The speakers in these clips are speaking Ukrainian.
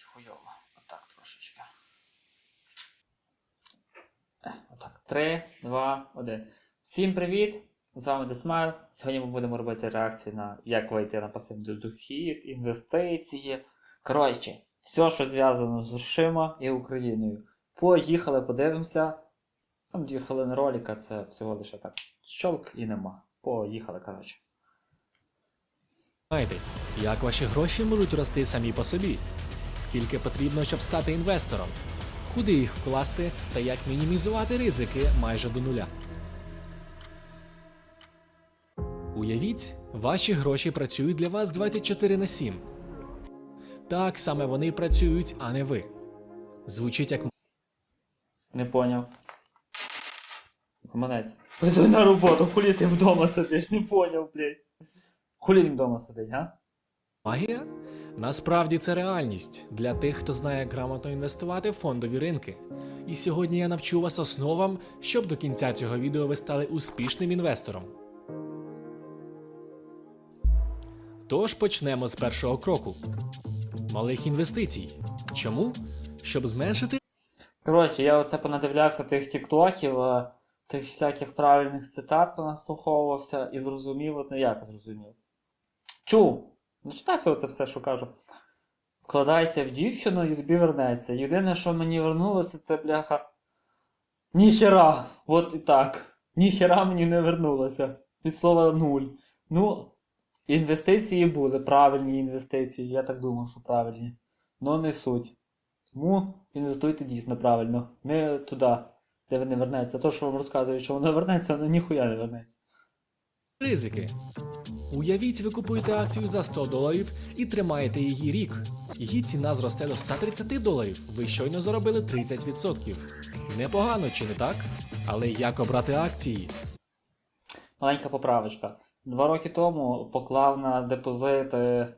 якось хуйово. Отак трошечки. Е, Отак. 3, 2, 1. Всім привіт! З вами Десмайл. Сьогодні ми будемо робити реакцію на як вийти на пасивний дохід, інвестиції. Коротше, все, що зв'язано з грошима і Україною. Поїхали, подивимося. Там 2 хвилини ролика, це всього лише так. Щолк і нема. Поїхали, коротше. Дізнайтесь, як ваші гроші можуть рости самі по собі, скільки потрібно, щоб стати інвестором, куди їх вкласти та як мінімізувати ризики майже до нуля. Уявіть, ваші гроші працюють для вас 24 на 7. Так саме вони працюють, а не ви. Звучить як Не поняв. Гаманець. Пойду на роботу, хулі ти вдома сидиш, не поняв, блядь. Хулі він вдома сидить, га? Магія? Насправді це реальність для тих, хто знає грамотно інвестувати в фондові ринки. І сьогодні я навчу вас основам, щоб до кінця цього відео ви стали успішним інвестором. Тож почнемо з першого кроку малих інвестицій. Чому? Щоб зменшити Коротше, я оце понадивлявся тих тіктоків, е, тих всяких правильних цитат понаслуховувався і зрозумів, от не як зрозумів. Чув. Ну читався оце все, що кажу. Вкладайся в дівчину і тобі вернеться. Єдине, що мені вернулося, це бляха. Ніхера. От і так. Ніхера мені не вернулося. Від слова нуль. Ну, інвестиції були, правильні інвестиції. Я так думав, що правильні. Но не суть. Тому інвестуйте дійсно правильно. Не туди, де ви не вернеться. То, що вам розказують, що воно вернеться, воно ніхуя не вернеться. ризики. Уявіть, ви купуєте акцію за 100 доларів і тримаєте її рік. Її ціна зросте до 130 доларів. Ви щойно заробили 30%. Непогано, чи не так? Але як обрати акції? Маленька поправочка. Два роки тому поклав на депозит е,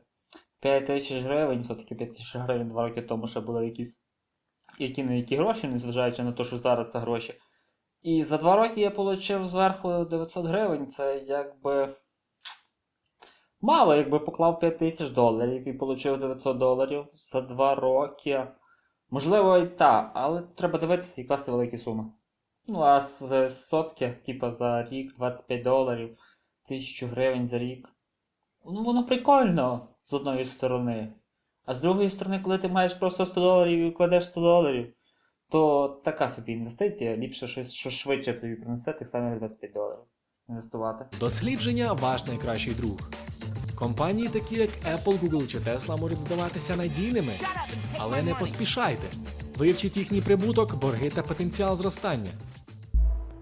5 тисяч гривень, все-таки 5 тисяч гривень два роки тому ще були якісь які не які гроші, незважаючи на те, що зараз це гроші. І за два роки я отримав зверху 900 гривень. Це якби. Мало, якби поклав 5 тисяч доларів і отримав 900 доларів за два роки. Можливо, і так, але треба дивитися і класти великі суми. Ну, а з сотки, типа за рік 25 доларів, 1000 гривень за рік. Ну, воно прикольно з одної сторони. А з другої сторони, коли ти маєш просто 100 доларів і вкладеш 100 доларів, то така собі інвестиція, ліпше щось, що швидше тобі принесе, тих самих 25 доларів інвестувати. Дослідження ваш найкращий друг. Компанії, такі як Apple, Google чи Tesla, можуть здаватися надійними, але не поспішайте. Вивчіть їхній прибуток, борги та потенціал зростання.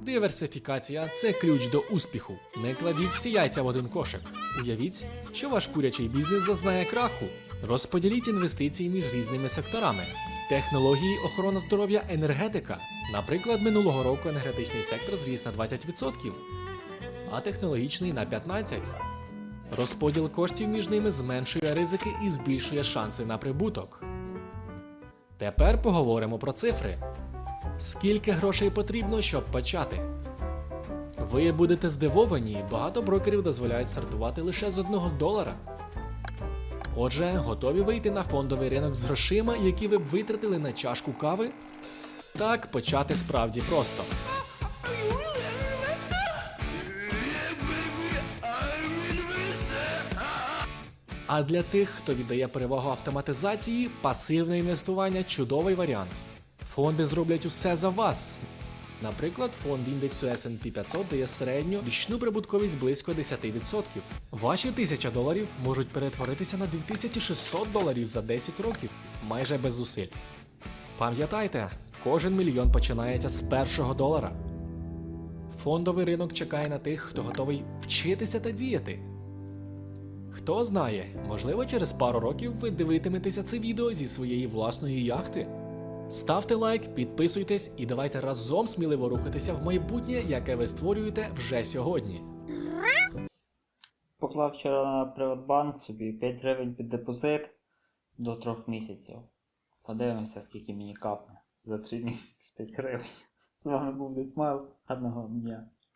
Диверсифікація це ключ до успіху. Не кладіть всі яйця в один кошик. Уявіть, що ваш курячий бізнес зазнає краху. Розподіліть інвестиції між різними секторами. Технології, охорона здоров'я, енергетика. Наприклад, минулого року енергетичний сектор зріс на 20%, а технологічний на 15%. Розподіл коштів між ними зменшує ризики і збільшує шанси на прибуток. Тепер поговоримо про цифри. Скільки грошей потрібно, щоб почати? Ви будете здивовані, багато брокерів дозволяють стартувати лише з 1 долара. Отже, готові вийти на фондовий ринок з грошима, які ви б витратили на чашку кави? Так, почати справді просто. А для тих, хто віддає перевагу автоматизації, пасивне інвестування чудовий варіант. Фонди зроблять усе за вас. Наприклад, фонд індексу S&P 500 дає середню річну прибутковість близько 10%. Ваші 1000 доларів можуть перетворитися на 2600 доларів за 10 років, майже без зусиль. Пам'ятайте, кожен мільйон починається з першого долара. Фондовий ринок чекає на тих, хто готовий вчитися та діяти. Хто знає, можливо, через пару років ви дивитиметеся це відео зі своєї власної яхти. Ставте лайк, підписуйтесь і давайте разом сміливо рухатися в майбутнє, яке ви створюєте вже сьогодні. Поклав вчора на Приватбанк собі 5 гривень під депозит до 3 місяців. Подивимося, скільки мені капне за 3 місяці 5 гривень. З вами був Десмайл. Гарного дня.